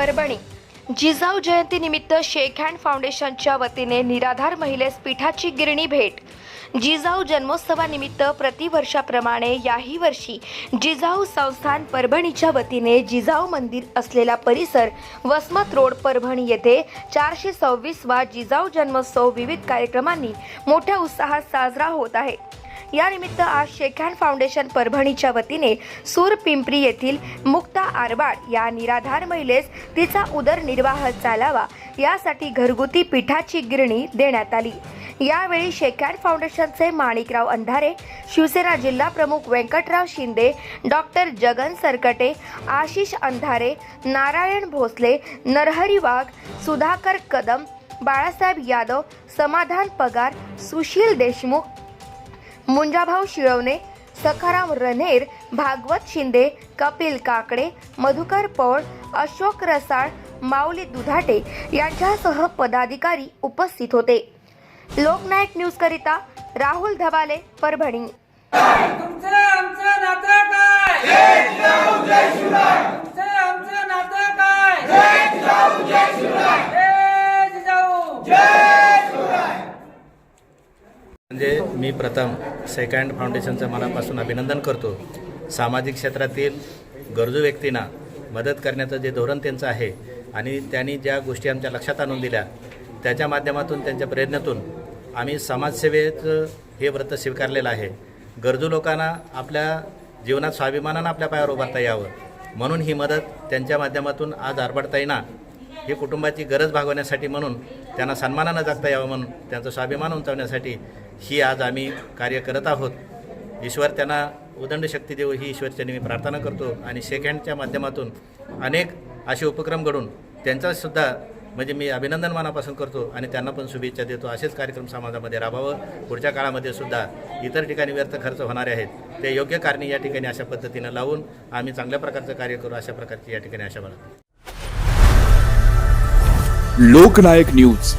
परभणी. जिजाऊ जयंतीनिमित्त शेक हँड फाउंडेशनच्या वतीने निराधार महिलेस पिठाची गिरणी भेट. जिजाऊ जन्मोत्सवानिमित्त प्रतिवर्षाप्रमाणे याही वर्षी जिजाऊ संस्थान परभणीच्या वतीने जिजाऊ मंदिर असलेला परिसर वसमत रोड परभणी येथे चारशे सव्वीसवा जिजाऊ जन्मोत्सव विविध कार्यक्रमांनी मोठ्या उत्साहात साजरा होत आहे. यानिमित्त आज शेखान फाउंडेशन परभणीच्या वतीने सूर पिंपरी येथील मुक्ता आरबाड या निराधार महिलेस तिचा उदरनिर्वाह चालावा यासाठी घरगुती पिठाची गिरणी देण्यात आली. यावेळी शेखान फाउंडेशनचे माणिकराव अंधारे शिवसेना जिल्हा प्रमुख व्यंकटराव शिंदे डॉक्टर जगन सरकटे आशिष अंधारे नारायण भोसले नरहरी वाघ सुधाकर कदम बाळासाहेब यादव समाधान पगार सुशील देशमुख मुंजाभाऊ शिळवणे सखाराम रणेर भागवत शिंदे कपिल काकडे मधुकर पौळ अशोक रसाळ माऊली दुधाटे यांच्यासह पदाधिकारी उपस्थित होते. लोकनायक न्यूज करिता राहुल धबाले परभणी. म्हणजे मी प्रथम सेकंड फाउंडेशनचं मनापासून अभिनंदन करतो. सामाजिक क्षेत्रातील गरजू व्यक्तींना मदत करण्याचं जे धोरण त्यांचं आहे आणि त्यांनी ज्या गोष्टी आमच्या लक्षात आणून दिल्या त्याच्या माध्यमातून त्यांच्या प्रयत्नातून आम्ही समाजसेवेचं हे व्रत स्वीकारलेलं आहे. गरजू लोकांना आपल्या जीवनात स्वाभिमानानं आपल्या पायावर उभारता यावं. म्हणून ही मदत त्यांच्या माध्यमातून आज आरबडताईंना ही कुटुंबाची गरज भागवण्यासाठी म्हणून त्यांना सन्मानानं जगता यावं म्हणून त्यांचा स्वाभिमान उंचावण्यासाठी ही आज आम्ही कार्य करत आहोत. ईश्वर त्यांना उदंड शक्ती देऊ ही ईश्वरच्याने मी प्रार्थना करतो आणि सेकंडच्या हँडच्या माध्यमातून अनेक असे उपक्रम घडून त्यांचासुद्धा म्हणजे मी अभिनंदन मनापासून करतो आणि त्यांना पण शुभेच्छा देतो. असेच कार्यक्रम समाजामध्ये राबावं. पुढच्या काळामध्ये सुद्धा इतर ठिकाणी व्यर्थ खर्च होणारे आहेत. ते योग्य कारणे या ठिकाणी अशा पद्धतीनं लावून आम्ही चांगल्या प्रकारचं कार्य करू अशा प्रकारची या ठिकाणी आशा बाळगतो. लोकनायक न्यूज.